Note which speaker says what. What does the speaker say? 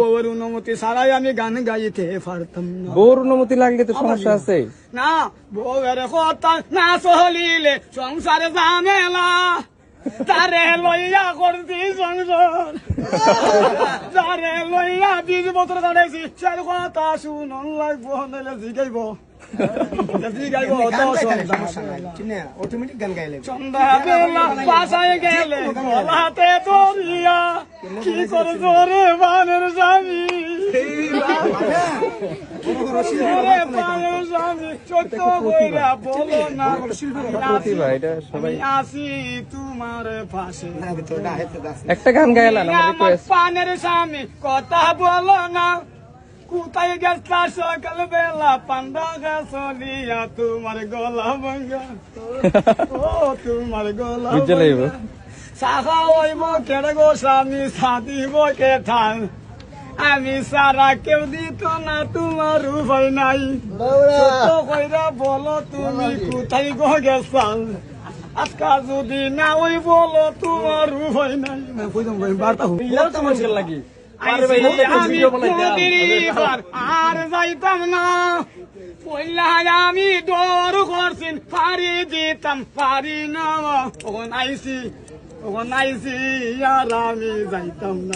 Speaker 1: বউয়ের অনুমতি ছাড়াই আমি গান গাইতে পারতাম না।
Speaker 2: বউর অনুমতি লাগলে তো সমস্যা আছে।
Speaker 1: না বউয়ের কথা না চলিলে সংসারে ঝামেলা। তারে লইয়া করছি সংসার। তারে লইয়া বিশ বছর কাটাইছি সে কথা শুনন লাগবো নাহলে জিগাইব। জিগাইব তো সন্ধ্যা
Speaker 3: অটোমেটিক গান গাইলে।
Speaker 1: সন্ধ্যাবেলা বাসায় গেলে গলাতে দরিয়া করে জোরে বানের স্বামী বানের বলো না আমি আসি তোমার পাশে।
Speaker 2: একটা গান গাইলাম
Speaker 1: পানের স্বামী কথা বলো না। কোথায় গেছা সকাল বেলা পান্ডা গাছলিয়া তোমার গলা ভাঙ্গা ও তোমার গলা
Speaker 2: লাগবে।
Speaker 1: সাহা হইব কেড়ে গো স্বামী সাদিব কে ঠান। আমি সারা কেউ দিত না তোমার উপায় নাই। কইরা বলো তুমি কোথায় গো গেছাল আজকা যদি না ওই বলো তোমার উপায় নাই। বার্তা
Speaker 2: লাগি।
Speaker 1: আর যাইতাম না। পয়লা আমি ডর করছিন পারি দিতাম পারি না ওখন আইসি ওখন আইসি আর আমি যাইতাম না